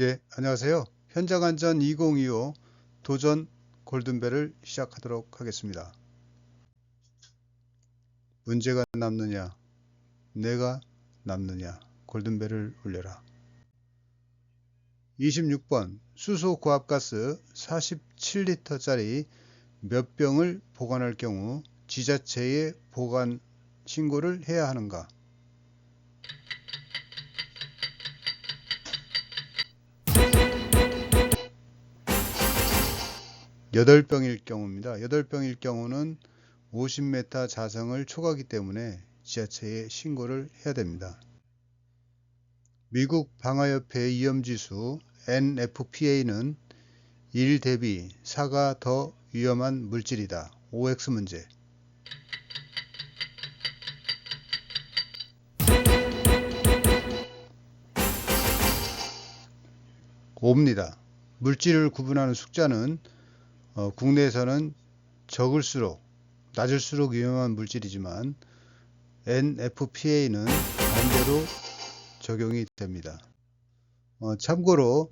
예, 안녕하세요. 현장 안전 2025 도전 골든벨을 시작하도록 하겠습니다. 문제가 남느냐, 내가 남느냐, 골든벨을 울려라. 26번 수소 고압가스 47리터짜리 몇 병을 보관할 경우 지자체에 보관 신고를 해야 하는가? 8병일 경우입니다. 8병일 경우는 50m 자성을 초과하기 때문에 지자체에 신고를 해야 됩니다. 미국 방화협회 위험지수 NFPA는 1 대비 4가 더 위험한 물질이다. OX 문제. 옵니다 물질을 구분하는 숫자는 어, 국내에서는 적을수록 낮을수록 위험한 물질이지만 NFPA는 반대로 적용이 됩니다. 어, 참고로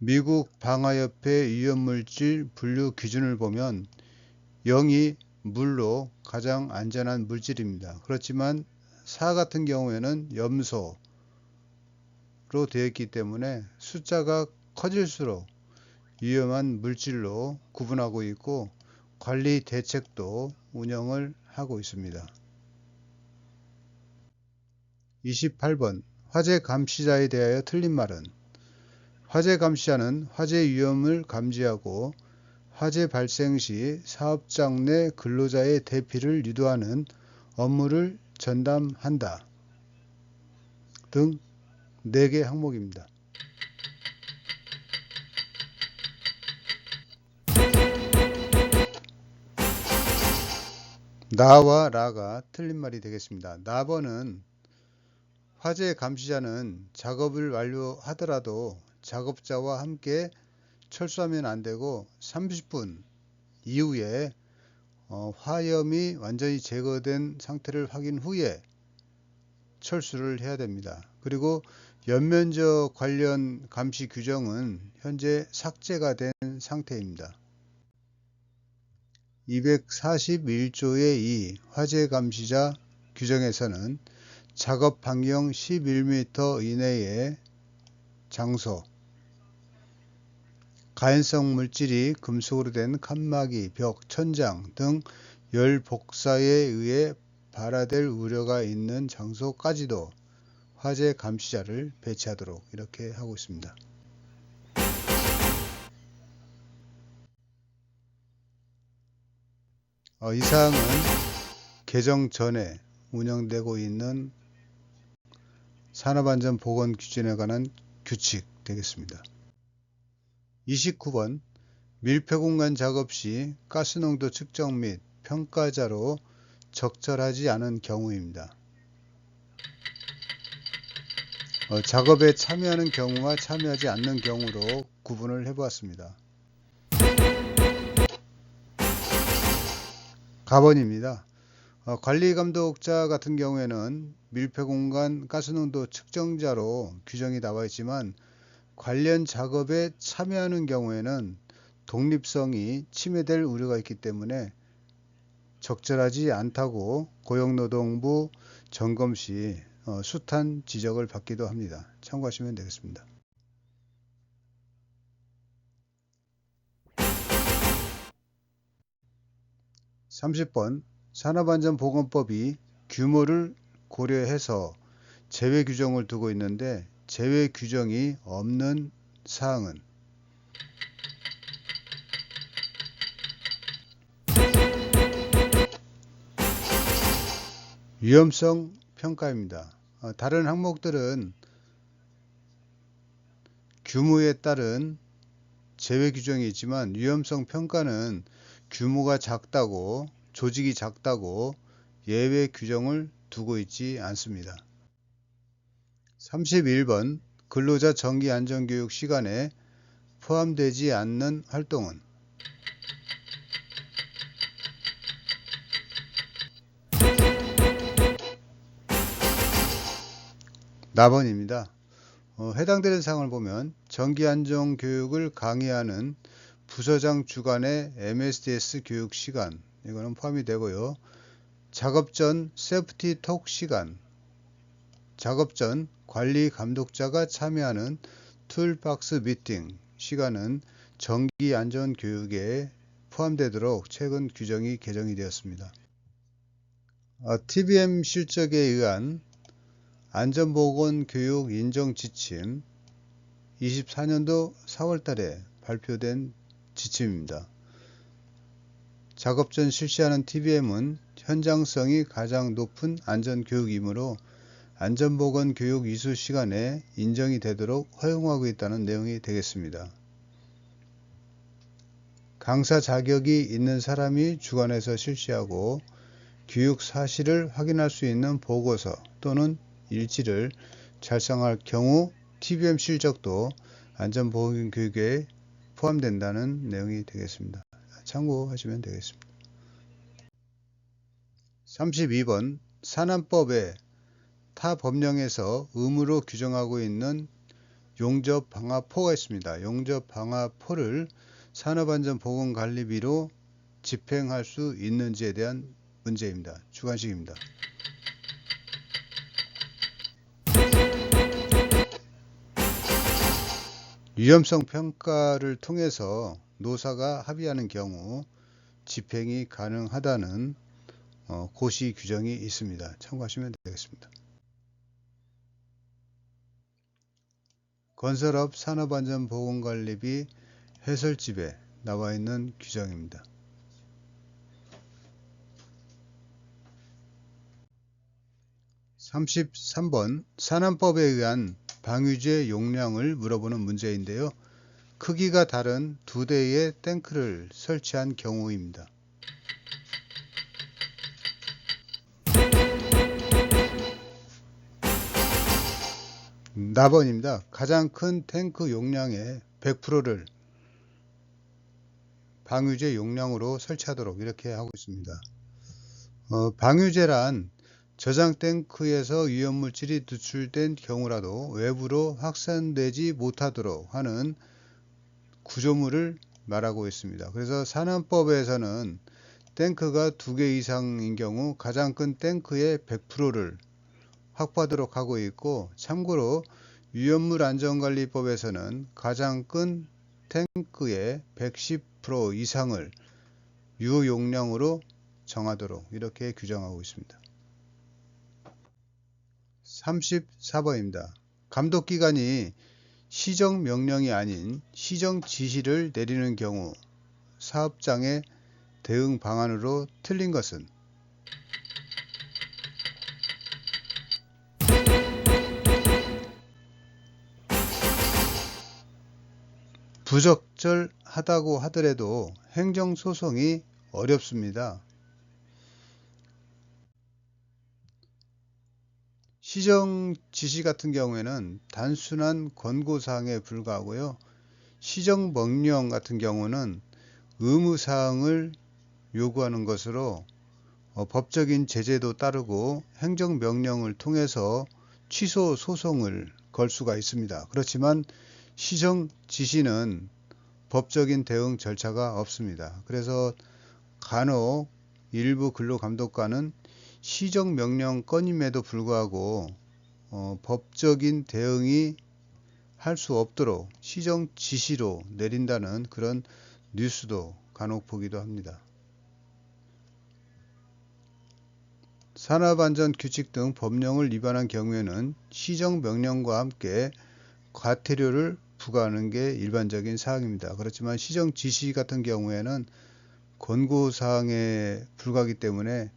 미국 방화협회 위험물질 분류 기준을 보면 0이 물로 가장 안전한 물질입니다. 그렇지만 4 같은 경우에는 염소로 되어 있기 때문에 숫자가 커질수록 위험한 물질로 구분하고 있고 관리 대책도 운영을 하고 있습니다. 28번 화재 감시자에 대하여 틀린 말은 화재 감시자는 화재 위험을 감지하고 화재 발생 시 사업장 내 근로자의 대피를 유도하는 업무를 전담한다 등 4개 항목입니다. 나와 라가 틀린 말이 되겠습니다. 나번은 화재 감시자는 작업을 완료하더라도 작업자와 함께 철수하면 안 되고 30분 이후에 어, 화염이 완전히 제거된 상태를 확인 후에 철수를 해야 됩니다. 그리고 연면적 관련 감시 규정은 현재 삭제가 된 상태입니다. 241조의 이 화재 감시자 규정에서는 작업 반경 11m 이내의 장소, 가연성 물질이 금속으로 된 칸막이, 벽, 천장 등 열 복사에 의해 발화될 우려가 있는 장소까지도 화재 감시자를 배치하도록 이렇게 하고 있습니다. 어, 이 사항은 개정 전에 운영되고 있는 산업안전보건 기준에 관한 규칙 되겠습니다. 29번 밀폐공간 작업 시 가스농도 측정 및 평가자로 적절하지 않은 경우입니다. 어, 작업에 참여하는 경우와 참여하지 않는 경우로 구분을 해보았습니다. 가번입니다. 어, 관리감독자 같은 경우에는 밀폐공간 가스농도 측정자로 규정이 나와 있지만 관련 작업에 참여하는 경우에는 독립성이 침해될 우려가 있기 때문에 적절하지 않다고 고용노동부 점검 시 어, 숱한 지적을 받기도 합니다. 참고하시면 되겠습니다. 30번 산업안전보건법이 규모를 고려해서 제외 규정을 두고 있는데 제외 규정이 없는 사항은 위험성 평가입니다. 어, 다른 항목들은 규모에 따른 제외 규정이 있지만 위험성 평가는 규모가 작다고 조직이 작다고 예외 규정을 두고 있지 않습니다. 31번 근로자 정기 안전교육 시간에 포함되지 않는 활동은 나번입니다. 어, 해당되는 사항을 보면 정기안전 교육을 강의하는 부서장 주관의 MSDS 교육 시간 이거는 포함이 되고요. 작업 전 세프티 톡 시간 작업 전 관리 감독자가 참여하는 툴박스 미팅 시간은 정기 안전 교육에 포함되도록 최근 규정이 개정이 되었습니다. 어, TBM 실적에 의한 안전보건 교육 인정 지침 24년도 4월 달에 발표된 지침입니다. 작업 전 실시하는 TBM은 현장성이 가장 높은 안전교육이므로 안전보건 교육 이수 시간에 인정이 되도록 허용하고 있다는 내용이 되겠습니다. 강사 자격이 있는 사람이 주관해서 실시하고 교육 사실을 확인할 수 있는 보고서 또는 일지를 작성할 경우 TBM 실적도 안전보건 교육에 포함된다는 내용이 되겠습니다. 참고하시면 되겠습니다. 32번 산안법에 타 법령에서 의무로 규정하고 있는 용접 방화포가 있습니다. 용접 방화포를 산업안전보건관리비로 집행할 수 있는지에 대한 문제입니다. 주관식입니다. 위험성 평가를 통해서 노사가 합의하는 경우 집행이 가능하다는 어, 고시 규정이 있습니다. 참고하시면 되겠습니다. 건설업 산업안전보건관리비 해설집에 나와 있는 규정입니다. 33번 산안법에 의한 방위제 용량을 물어보는 문제인데요. 크기가 다른 두 대의 탱크를 설치한 경우입니다. 나번입니다. 가장 큰 탱크 용량의 100%를 방유제 용량으로 설치하도록 이렇게 하고 있습니다. 어, 방유제란 저장 탱크에서 위험물질이 누출된 경우라도 외부로 확산되지 못하도록 하는 구조물을 말하고 있습니다. 그래서 산안법에서는 탱크가 두 개 이상인 경우 가장 큰 탱크의 100%를 확보하도록 하고 있고 참고로 위험물 안전관리법에서는 가장 큰 탱크의 110% 이상을 유용량으로 정하도록 이렇게 규정하고 있습니다. 34번입니다. 감독기관이 시정 명령이 아닌 시정 지시를 내리는 경우 사업장의 대응 방안으로 틀린 것은 부적절하다고 하더라도 행정소송이 어렵습니다. 시정 지시 같은 경우에는 단순한 권고사항에 불과하고요. 시정 명령 같은 경우는 의무사항을 요구하는 것으로 어, 법적인 제재도 따르고 행정명령을 통해서 취소 소송을 걸 수가 있습니다. 그렇지만 시정 지시는 법적인 대응 절차가 없습니다. 그래서 간혹 일부 근로감독관은 시정 명령 건임에도 불구하고 어, 법적인 대응이 할 수 없도록 시정 지시로 내린다는 그런 뉴스도 간혹 보기도 합니다. 산업안전 규칙 등 법령을 위반한 경우에는 시정 명령과 함께 과태료를 부과하는 게 일반적인 사항입니다. 그렇지만 시정 지시 같은 경우에는 권고 사항에 불과하기 때문에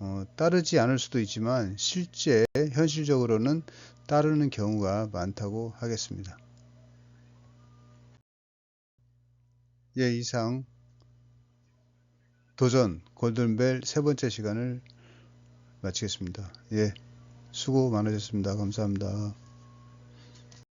어, 따르지 않을 수도 있지만 실제 현실적으로는 따르는 경우가 많다고 하겠습니다. 예, 이상 도전 골든벨 세 번째 시간을 마치겠습니다. 예, 수고 많으셨습니다. 감사합니다.